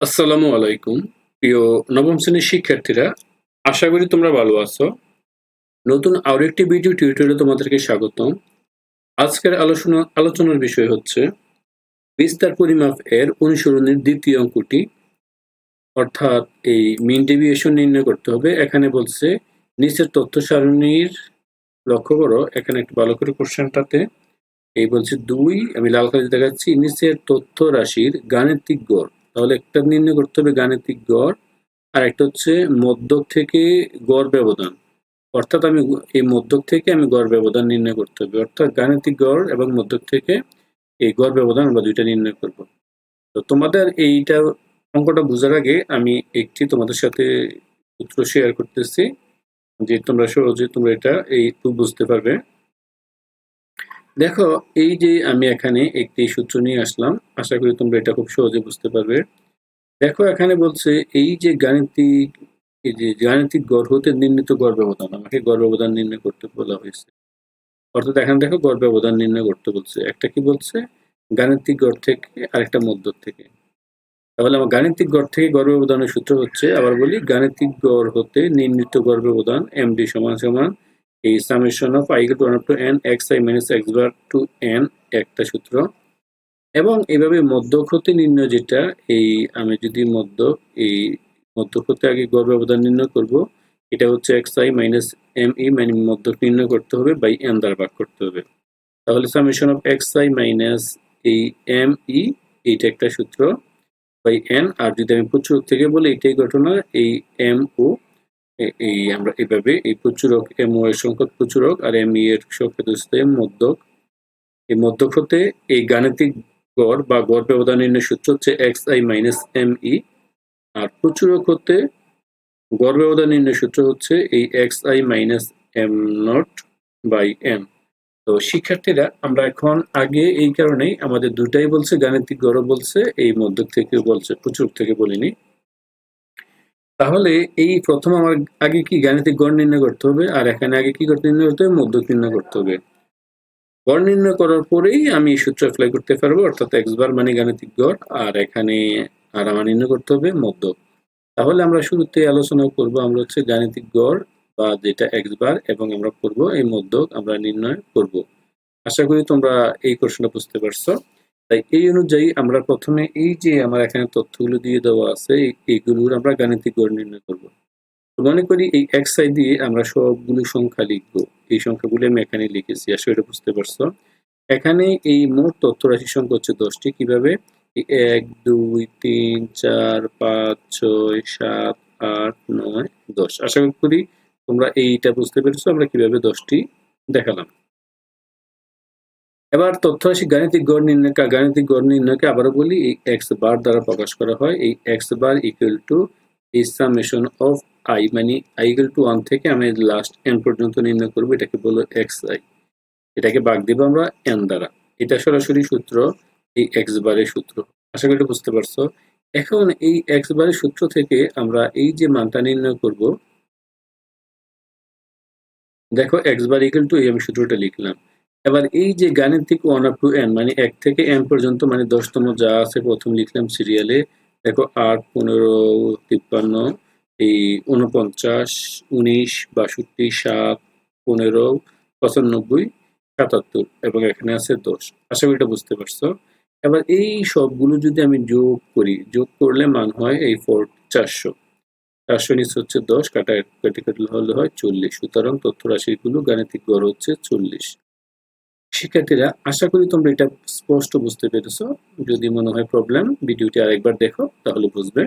আসসালামু আলাইকুম। প্রিয় নবম শ্রেণির শিক্ষার্থীরা, আশা করি তোমরা ভালো আছো। নতুন আরও একটি ভিডিও টিউটোরিয়ালে তোমাদেরকে স্বাগতম। আজকের আলোচনা, আলোচনার বিষয় হচ্ছে বিস্তার পরিমাপ এর অনুসরণের দ্বিতীয় অঙ্কটি। অর্থাৎ এই মিন ডেভিয়েশন নির্ণয় করতে হবে। এখানে বলছে, নিচের তথ্য সারণীর লক্ষ্য করো। এখানে একটু ভালো করে কোশ্চেনটাতে এই বলছে দুই, আমি লাল কালি দেখাচ্ছি। নিচের তথ্য রাশির গাণিতিক গড়। তাহলে একটা নির্ণয় করতে হবে গাণিতিক গড়, আর একটা হচ্ছে মধ্যক থেকে গড় ব্যবধান। অর্থাৎ আমি এই মধ্যক থেকে আমি গড় ব্যবধান নির্ণয় করতে হবে। অর্থাৎ গাণিতিক গড় এবং মধ্যক থেকে এই গড় ব্যবধান আমরা দুইটা নির্ণয় করব। তো তোমাদের এইটা অঙ্কটা বোঝার আগে আমি একটি তোমাদের সাথে সূত্র শেয়ার করতেছি, যে তোমরা সহজে তোমরা এটা এই বুঝতে পারবে। দেখো, এই যে আমি এখানে একটি সূত্র নিয়ে আসলাম, আশা করি তোমরা এটা খুব সহজে বুঝতে পারবে। দেখো, এখানে বলছে, এই যে গাণিতিক, এই যে গাণিতিক গড় হতে নির্ণীত গড় ব্যবধান, আমাকে গড় ব্যবধান নির্ণয় করতে বলা হয়েছে। অর্থাৎ এখানে দেখো, গড় ব্যবধান নির্ণয় করতে বলছে। একটা কি বলছে? গাণিতিক গড় থেকে আরেকটা মধ্য থেকে। তাহলে আমার গাণিতিক গড় থেকে গড় ব্যবধানের সূত্র হচ্ছে, আবার বলি, গাণিতিক গড় হতে নির্ণীত গড় ব্যবধান এমডি সমান সমান এই summation of I to one to N X I minus X bar to N একটা সূত্র। এবং এভাবে মধ্যক হতে নির্ণয় যেটা, এই আমি যদি মধ্যক, এই মধ্যক হতে আগে গড় ব্যবধান নির্ণয় করব, এটা হচ্ছে X I minus M E মানে মধ্যক নির্ণয় করতে হবে বাই এন দ্বারা ভাগ করতে হবে। তাহলে summation of X I minus এই এম ই এইটা একটা সূত্র বাই এন আর যদি আমি প্রচুর থেকে বলি, এটাই ঘটনা, এই এম ও এই আমরা এভাবে, এই প্রচুরক এম ও এর সংখ্যক প্রচুরক আর এম ই এর সংখ্যক হচ্ছে মধ্যক। এই মধ্যক হতে এই গাণিতিক গড় বা গড় ব্যবধান নির্ণয় সূত্র হচ্ছে X I minus M E আর প্রচুরক হতে গড় ব্যবধান নির্ণয় সূত্র হচ্ছে এই X I minus M naught by M তো শিক্ষার্থীরা, আমরা এখন আগে এই কারণেই আমাদের দুটাই বলছে, গাণিতিক গড় বলছে, এই মধ্যক থেকে বলছে প্রচুর থেকে বলিনি। তাহলে এই প্রথম আমার আগে কি গাণিতিক গড় নির্ণয় করতে হবে? আর এখানে আগে কি করতে নির্ণয় করতে হবে? মধ্যক নির্ণয় করতে হবে। গড় নির্ণয় করার পরেই আমি সূত্র অ্যাপ্লাই করতে পারব, অর্থাৎ এক্স বার মানে গাণিতিক গড়, আর এখানে আর আমার নির্ণয় করতে হবে মধ্যক। তাহলে আমরা শুরুতে আলোচনা করব, আমরা হচ্ছে গাণিতিক গড় বা যেটা এক্স বার এবং আমরা করব এই মধ্যক আমরা নির্ণয় করব। আশা করি তোমরা এই কোশ্চেনটা বুঝতে পারছ। তাই এই অনুযায়ী আমরা প্রথমে এই যে আমার এখানে তথ্যগুলো দিয়ে দেওয়া আছে এইগুলোর আমরা গাণিতিক গড় নির্ণয় করব। মনে করি এই এক্স আই দিয়ে আমরা সবগুলো সংখ্যা লিখব। এই সংখ্যাগুলো আমি এখানে লিখেছি আসলে এটা বুঝতে পারছ। এখানে এই মোট তথ্য রাশি সংখ্যা হচ্ছে দশটি, কীভাবে? এক, দুই, তিন, চার, পাঁচ, ছয়, সাত, আট, নয়, দশ। আশা করি তোমরা এইটা বুঝতে পেরেছ, আমরা কীভাবে দশটি দেখালাম। এবার তথ্য আসি, গাণিতিক গড় নির্ণয় গাণিতিক গড় নির্ণয়কে আবারও বলি, এই এক্স বার দ্বারা প্রকাশ করা হয়, এই এক্স বার ইকুয়াল টু এই সামেশন অফ আই মানে আই ইকুয়াল টু ওয়ান থেকে আমি লাস্ট এন পর্যন্ত নির্ণয় করব, এটাকে বলো এক্স আই এটাকে বাগ দিব আমরা এন দ্বারা। এটা সরাসরি সূত্র, এই এক্স বারের সূত্র। আশা করি বুঝতে পারছ। এখন এই এক্স বারের সূত্র থেকে আমরা এই যে মানটা নির্ণয় করব, দেখো এক্স বার ইকুয়াল টু এই আমি সূত্রটা লিখলাম। এবার এই যে গাণিতিক ওয়ান আপ টু এন মানে এক থেকে এন পর্যন্ত মানে দশতম যা আছে প্রথম লিখলাম সিরিয়ালে দেখো আট, পনেরো, তিপ্পান্ন, এই উনপঞ্চাশ উনিশ, বাষট্টি, সাত, পনেরো, পঁচানব্বই, সাতাত্তর, এবং এখানে আছে দশ। আশা করি এটা বুঝতে পারছ। এবার এই সবগুলো যদি আমি যোগ করি, যোগ করলে মান হয় এই ফোর চারশো। চারশো নিচে হচ্ছে দশ, কাটা কেটে কেটে হলে হয় চল্লিশ। সুতরাং তথ্য রাশিগুলো গাণিতিক গড় হচ্ছে চল্লিশ। শিক্ষার্থীরা, আশা করি তোমরা এটা স্পষ্ট বুঝতে পেরেছ। যদি মনে হয় প্রবলেম ভিডিওটি আরেকবার দেখো, তাহলে বুঝবে।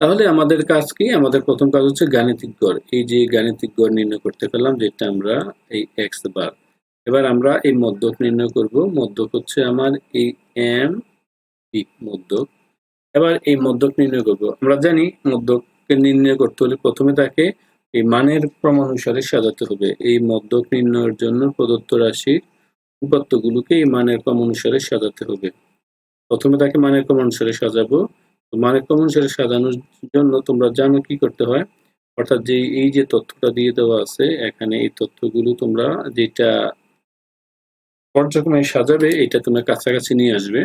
তাহলে আমাদের কাজ কি? আমাদের প্রথম কাজ হচ্ছে গাণিতিক গড়। এই যে গাণিতিক গড় নির্ণয় করতে পারলাম, যেটা আমরা এই এক্স বার এবার আমরা এই মধ্যক নির্ণয় করব। মধ্যক হচ্ছে আমার এই এম মধ্যক। এবার এই মধ্যক নির্ণয় করব। আমরা জানি মধ্যককে নির্ণয় করতে হলে প্রথমে তাকে এই মানের ক্রম অনুসারে সাজাতে হবে এই মধ্যক নির্ণয়ের জন্য প্রদত্ত রাশির উপাত্তগুলোকে এই মানের ক্রম অনুসারে সাজাতে হবে। প্রথমে তাকে মানের ক্রম অনুসারে সাজাবো মানের ক্রম অনুসারে সাজানোর জন্য তোমরা জানো কি করতে হয়? অর্থাৎ যে এই যে তথ্যটা দিয়ে দেওয়া আছে, এখানে এই তথ্যগুলো তোমরা যেটা পর্যায়ক্রমে সাজাবে, এটা তোমরা কাছাকাছি নিয়ে আসবে।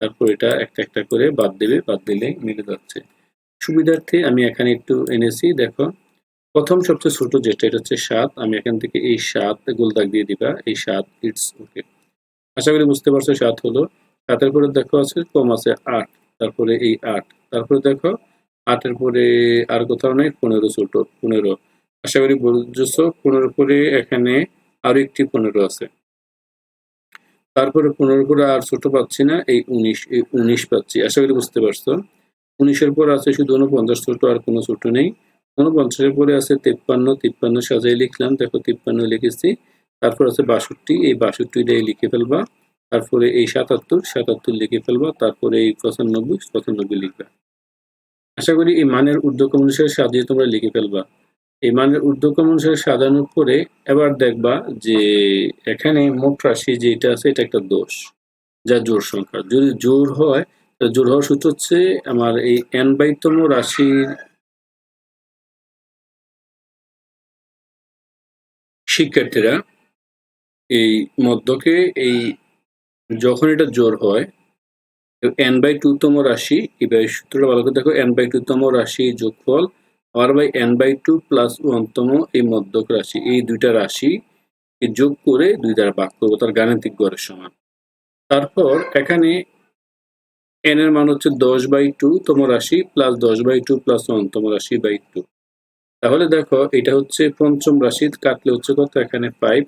তারপর এটা একটা একটা করে বাদ দেবে, বাদ দিলে মিলে যাচ্ছে। সুবিধার্থে আমি এখানে একটু এনেছি, দেখো। প্রথম সবচেয়ে ছোট যেটা, এটা হচ্ছে সাত আমি এখান থেকে এই সাত গোল দাগ দিয়ে দিবা। এই সাত ইটস ওকে আশা করি বুঝতে পারছ সাত হলো। সাতের পরে দেখো আছে, কম আছে আট। তারপরে এই আট। তারপরে দেখো, আটের পরে আর কোথাও নেই, পনেরো ছোট, পনেরো। আশা করি বুঝছ, পনেরো পরে এখানে আরও একটি পনেরো আছে। তারপরে পনেরো করে আর ছোট পাচ্ছি না, এই উনিশ এই উনিশ পাচ্ছি। আশা করি বুঝতে পারছ। উনিশের পর আছে শুধু উনপঞ্চাশ ছোট আর কোনো ছোট নেই। উনপঞ্চাশের পরে আছে তিপ্পান্ন তিপ্পান্ন সাজাই লিখলাম, দেখো তিপ্পান্ন লিখেছি। তারপর আছে বাষট্টি, এই বাষট্টিটাই লিখে ফেলবা। তারপরে এই সাতাত্তর সাতাত্তর লিখে ফেলবা, তারপরে এই পঁচানব্বই পঁচানব্বই লিখবা। আশা করি এই মানের ঊর্ধ্বক্রম অনুসারে সাজিয়ে তোমরা লিখে ফেলবা। এই মানের ঊর্ধ্বক্রম অনুসারে সাজানোর পরে এবার দেখবা যে এখানে মোট রাশি যেটা আছে, এটা একটা দোষ, যা জোর সংখ্যা। যদি জোর হয় জোর হওয়ার সূত্র হচ্ছে আমার এই এন বাইতম রাশির শিক্ষার্থীরা এই মধ্যকে এই যখন এটা জোর হয় এন বাই টু তম রাশি এবার সূত্রটা ভালো করে দেখো এন বাই টু তম রাশি যোগফল আর by N by two plus ওয়ানতম এই মধ্যক রাশি, এই দুইটা রাশি যোগ করে দুই দ্বারা ভাগ করব, তার গাণিতিক গড়ের সমান। তারপর এখানে এন এর মান হচ্ছে দশ বাই টু তম রাশি প্লাস দশ বাই টু প্লাস ওয়ানতম রাশি বাই টু তাহলে দেখো, এটা হচ্ছে পঞ্চম রাশি কাটলে হচ্ছে কত? এখানে ফাইভ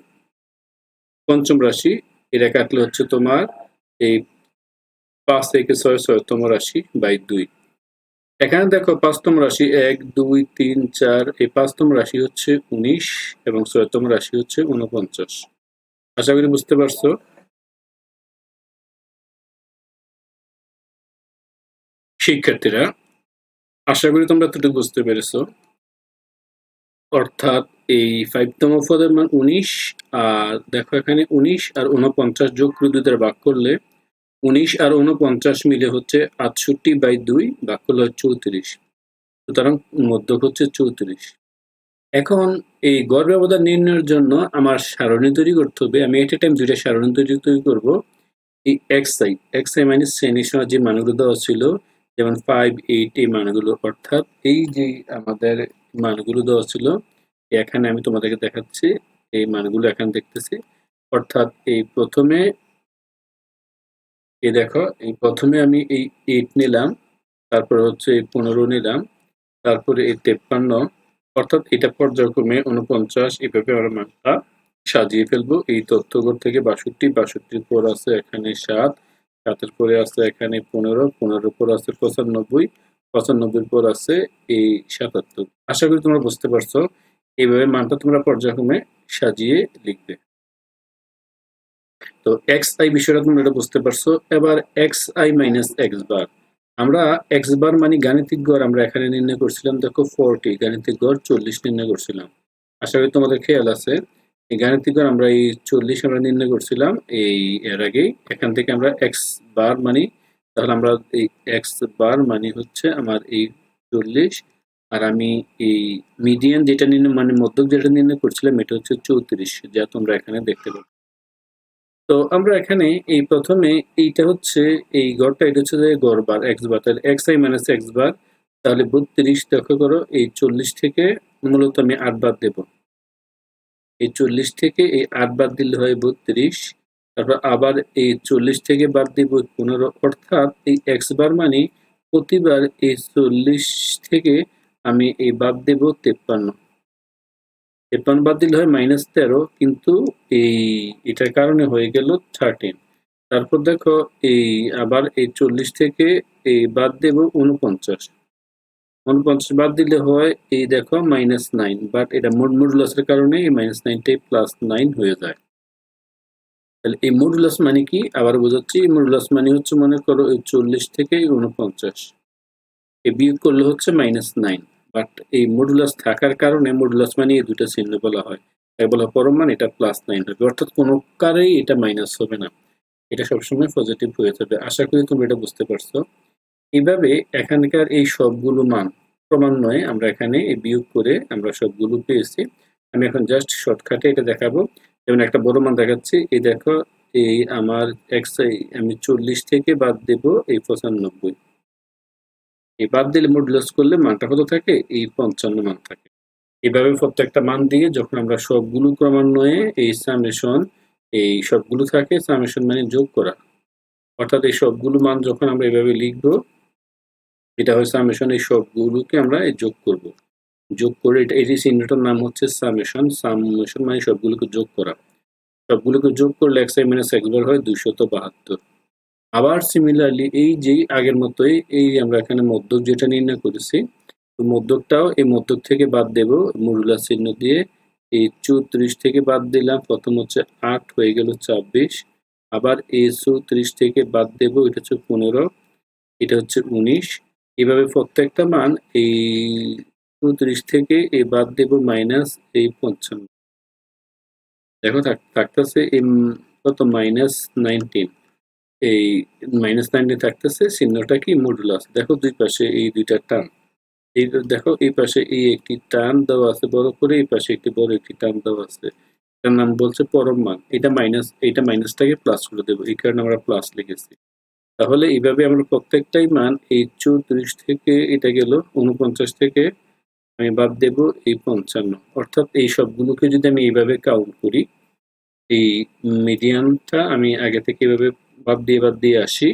পঞ্চম রাশি, এটা কাটলে হচ্ছে তোমার এই পাঁচ থেকে ছয়, ছয়তম রাশি বাই দুই। এখানে দেখো, পাঁচতম রাশি, এক, দুই, তিন, চার, এই পাঁচতম রাশি হচ্ছে উনিশ এবং ছয়তম রাশি হচ্ছে উনপঞ্চাশ আশা করি বুঝতে পারছ? শিক্ষার্থীরা, আশা করি তোমরা এতটুকু বুঝতে পেরেছ। অর্থাৎ এই ফাইভতম পদের মান উনিশ, আর দেখো এখানে উনিশ আর উনপঞ্চাশ যোগ দ্বারা ভাগ করলে উনিশ আর উনপঞ্চাশ মিলে হচ্ছে আটষট্টি বাই দুই, ভাগ করলে হয় চৌত্রিশ। সুতরাং মধ্যক হচ্ছে চৌত্রিশ। এখন এই গড় ব্যবধান নির্ণয়ের জন্য আমার সারণী তৈরি করতে হবে। আমি একটা টাইম দুইটা সারণী তৈরি তৈরি করব। এই X I X I minus শ্রেণির সময় যে মানগুলো দেওয়া ছিল, যেমন ফাইভ এইট এই মানগুলো, অর্থাৎ এই যে আমাদের মানগুলো দেওয়া ছিল এখানে আমি তোমাদেরকে দেখাচ্ছি, এই মানগুলো এখানে দেখতেছি। অর্থাৎ এই প্রথমে, এই দেখো, এই প্রথমে আমি এই এইট নিলাম, তারপরে হচ্ছে এই পনেরো নিলাম, তারপরে এই তেপ্পান্ন, অর্থাৎ এটা পর্যায়ক্রমে উনপঞ্চাশ এভাবে আমরা মানটা সাজিয়ে ফেলব। এই তথ্যগর থেকে বাষট্টি, বাষট্টির পর আছে এখানে সাত, সাতের পরে আছে এখানে পনেরো, পনেরোর পর আছে পঁচানব্বই পঁচানব্বই পর আছে এই সাতাত্তর। আশা করি তোমরা বুঝতে পারছ। এইভাবে মানটা তোমরা পর্যায়ক্রমে সাজিয়ে লিখবে। তো এক্স আই বিষয়টা তোমরা এটা বুঝতে পারছ। এবার X I minus X bar আমরা এক্স বার মানে গাণিতিক গড় আমরা এখানে নির্ণয় করছিলাম। দেখো ফোরটি গাণিতিক গড় চল্লিশ নির্ণয় করছিলাম। আশা করি তোমাদের খেয়াল আছে। এই গাণিতিক গড় আমরা এই চল্লিশ আমরা নির্ণয় করছিলাম। এই এর আগেই। এখান থেকে আমরা এক্স বার মানি তাহলে আমরা এই এক্স বার মানে হচ্ছে আমার এই চল্লিশ, আর আমি এই মিডিয়ান যেটা নির্ণয় মানে মধ্যক যেটা নির্ণয় করছিলাম, এটা হচ্ছে চৌত্রিশ, যা তোমরা এখানে দেখতে পাবে। তো আমরা এখানে এই প্রথমে এইটা হচ্ছে, এই গড়টা, এটা হচ্ছে যে গড় বার এক্স বার তাহলে X I minus X bar তাহলে বত্রিশ দেখো করো, এই চল্লিশ থেকে মূলত আমি আট বাদ দেব। এই চল্লিশ থেকে এই আট বাদ দিলে হয় বত্রিশ তারপর আবার এই চল্লিশ থেকে বাদ দিব পনেরো, অর্থাৎ এই এক্স বার মানে প্রতিবার এই চল্লিশ থেকে আমি এই বাদ দেব তেপ্পান্ন। তেপ্পান্ন বাদ দিলে হয় মাইনাস তেরো, কিন্তু এই, এটার কারণে হয়ে গেল থার্টিন তারপর দেখো এই আবার এই চল্লিশ থেকে এই বাদ দেব উনপঞ্চাশ। উনপঞ্চাশ বাদ দিলে হয় এই দেখো মাইনাস নাইন বাট এটা মোট মোট লসের কারণে এই মাইনাস নাইনটাই প্লাস নাইন হয়ে যায়। তাহলে এই মডুলাস মানে কি? আবার বোঝাচ্ছি মডুলাস মানে হচ্ছে মনে করো এই চল্লিশ থেকে উনপঞ্চাশ এই বিয়োগ করলে হচ্ছে মাইনাস নাইন বাট এই মডুলাস থাকার কারণে মডুলাস মানে এই দুটো চিহ্ন বলা হয়। এক বলা পরম মান, এটা প্লাস নাইন হবে। অর্থাৎ কোনো কারেই এটা মাইনাস হবে না। এটা সবসময় পজিটিভ হয়ে যাবে। আশা করি তুমি এটা বুঝতে পারছ। এইভাবে এখানকার এই সবগুলো মান, ক্রমান্বয়ে আমরা এখানে বিয়োগ করে আমরা সবগুলো পেয়েছি। আমি এখন জাস্ট শর্টকাটে এটা দেখাবো। যেমন একটা বড় মান দেখাচ্ছি, এই দেখো, এই আমার আই আমি চল্লিশ থেকে বাদ দেব এই পঁচানব্বই। এই বাদ দিলে মডুলাস করলে মানটা কত থাকে? এই পঞ্চান্ন মান থাকে। এভাবে প্রত্যেকটা মান দিয়ে যখন আমরা সবগুলো ক্রমান্বয়ে এই সামেশন এই সবগুলো থাকে সামেশন মানে যোগ করা। অর্থাৎ এই সবগুলো মান যখন আমরা এভাবে লিখব, এটা হয় সামেশন এই সবগুলোকে আমরা যোগ করব। যোগ করে এটা এই চিহ্নটার নাম হচ্ছে সামেশন সামেশন মানে সবগুলোকে যোগ করা। সবগুলোকে যোগ করলে X I minus X bar হয় দুশত বাহাত্তর। আবার সিমিলারলি এই যে আগের মতোই এই আমরা এখানে মধ্যক যেটা নির্ণয় করেছি মধ্যকটাও এই মধ্যক থেকে বাদ দেব মরুলা চিহ্ন দিয়ে এই চৌত্রিশ থেকে বাদ দিলাম, প্রথম হচ্ছে আট, হয়ে গেল ছাব্বিশ। আবার এই চৌত্রিশ থেকে বাদ দেব, এটা হচ্ছে পনেরো, এটা হচ্ছে উনিশ। এভাবে প্রত্যেকটা মান এই চৌত্রিশ থেকে এই বাদ দেব মাইনাস এই পঞ্চান্ন। দেখো থাকতেছে এই কত? মাইনাস নাইনটিন এই মাইনাস নাইনটিন থাকতেছে, চিহ্নটা কি? মডুলাস দেখো দুই পাশে এই দুইটা টান। এই দেখো, এই পাশে এই একটি টান দেওয়া আছে বড় করে, এই পাশে একটি বড় একটি টান দেওয়া আছে। এটার নাম বলছে পরম মান। এটা মাইনাস এটা মাইনাসটাকে প্লাস করে দেবো। এই কারণে আমরা প্লাস লিখেছি। তাহলে এইভাবে আমরা প্রত্যেকটাই মান এই চৌত্রিশ থেকে এটা গেল উনপঞ্চাশ থেকে আমি বাদ দেব এই পঞ্চান্ন। অর্থাৎ এই সবগুলোকে যদি আমি এইভাবে কাউন্ট করি, এই মিডিয়ানটা আমি আগে থেকে এভাবে বাদ দিয়ে বাদ দিয়ে আসি,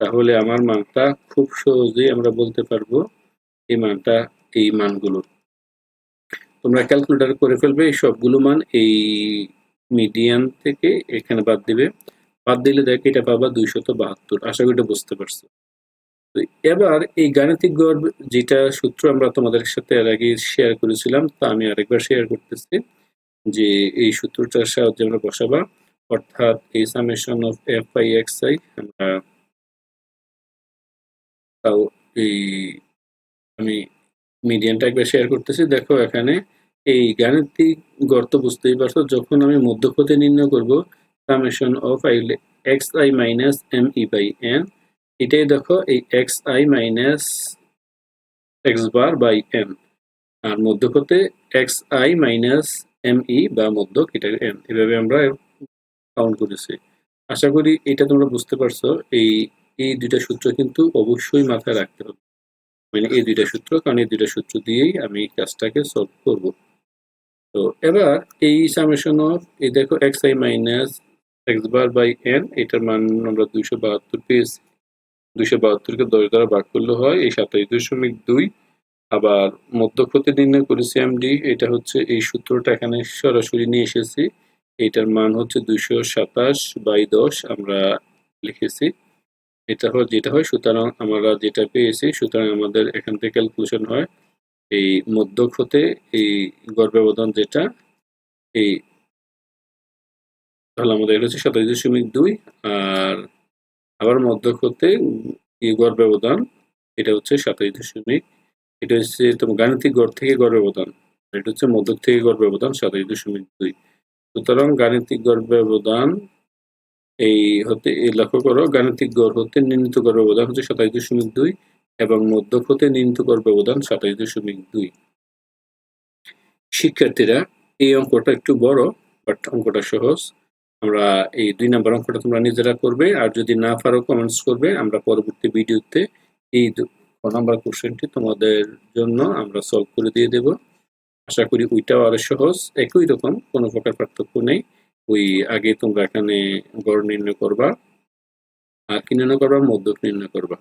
তাহলে আমার মানটা খুব সহজেই আমরা বলতে পারব এই মানটা এই মানগুলো। তোমরা ক্যালকুলেটার করে ফেলবে, এই সবগুলো মান এই মিডিয়ান থেকে এখানে বাদ দিবে। বাদ দিলে দেখ এটা পাবা দুইশত বাহাত্তর। আশা করি এটা বুঝতে পারছ। এবার এই গাণিতিক গড় যেটা সূত্র আমরা তোমাদের সাথে এর আগে শেয়ার করেছিলাম, তা আমি আরেকবার শেয়ার করতেছি যে এই সূত্রটার সাহায্যে আমরা বসাবা। অর্থাৎ এই summation of F I X I আমরা তাও এই আমি মিডিয়ানটা একবার শেয়ার করতেছি। দেখো এখানে এই গাণিতিক গর্ত বুঝতেই পারছ, যখন আমি মধ্যক্ষতি নির্ণয় করব summation of I X I minus M E by N এটাই দেখো এই X I minus X bar by N R মধ্যক্ষতে X I minus M E বা মধ্যক, এটা এন এভাবে আমরা কাউন্ট করেছি। আশা করি এটা তোমরা বুঝতে পারছ, এই এই দুইটা সূত্র কিন্তু অবশ্যই মাথায় রাখতে হবে। মানে এই দুইটা সূত্র, কারণ এই দুইটা সূত্র দিয়েই আমি কাজটাকে সলভ করব। তো এবার এই সামেশন অফ এই দেখো X I minus X bar by N এটার মান আমরা দুইশো বাহাত্তর পেয়েছি। দুইশো বাহাত্তরকে দশ দ্বারা ভাগ করলে হয়, এই সাতাইশ দশমিক দুই। আবার মধ্যক্ষতি নির্ণয় করেছি এমডি এটা হচ্ছে এই সূত্রটা এখানে সরাসরি নিয়ে এসেছি। এটার মান হচ্ছে দুইশো সাতাশ বাই দশ আমরা লিখেছি। এটা হয়, যেটা হয়, সুতরাং আমরা যেটা পেয়েছি, সুতরাং আমাদের এখান থেকে ক্যালকুলেশন হয়, এই মধ্যক হতে এই গড় যেটা, এই তাহলে আমাদের এটা হচ্ছে সাতাশ দশমিক দুই, আর আবার মধ্যক হতে গড় ব্যবধান, এটা হচ্ছে সাতাশ দশমিক, এটা হচ্ছে তোমার গাণিতিক গড় থেকে গড় ব্যবধান, এটা হচ্ছে মধ্যক থেকে গড় ব্যবধান সাতাশ দশমিক দুই। সুতরাং গাণিতিক গড় ব্যবধান এই হতে, এই লক্ষ্য করো, গাণিতিক গড় হতে নির্ণীত গড় ব্যবধান হচ্ছে সাতাশ দশমিক দুই এবং মধ্যক হতে নির্ণীত গড় ব্যবধান সাতাশ দশমিক দুই। শিক্ষার্থীরা, এই অঙ্কটা একটু বড়, বাট অঙ্কটা সহজ। আমরা এই দুই নাম্বার অঙ্কটা তোমরা নিজেরা করবে, আর যদি না পারো কমেন্টস করবে, আমরা পরবর্তী ভিডিওতে এই ক নাম্বার কোশ্চেনটি তোমাদের জন্য আমরা সলভ করে দিয়ে দেব। আশা করি ওইটাও আরও সহজ। একই রকম, কোনো প্রকার পার্থক্য নেই। ওই আগে তোমরা এখানে গড় নির্ণয় করবা, আর কি নির্ণয় করবা, মধ্যক নির্ণয় করবা।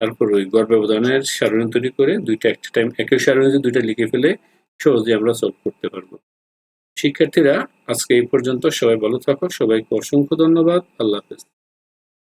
তারপর ওই গড় ব্যবধানের সারণী তৈরি করে দুইটা একটা টাইম একই সারণীতে দুইটা লিখে ফেলে সহজে আমরা সলভ করতে পারব। শিক্ষার্থীরা আজকে এই পর্যন্ত সবাই ভালো থাকো সবাইকে অসংখ্য ধন্যবাদ আল্লাহ হাফেজ।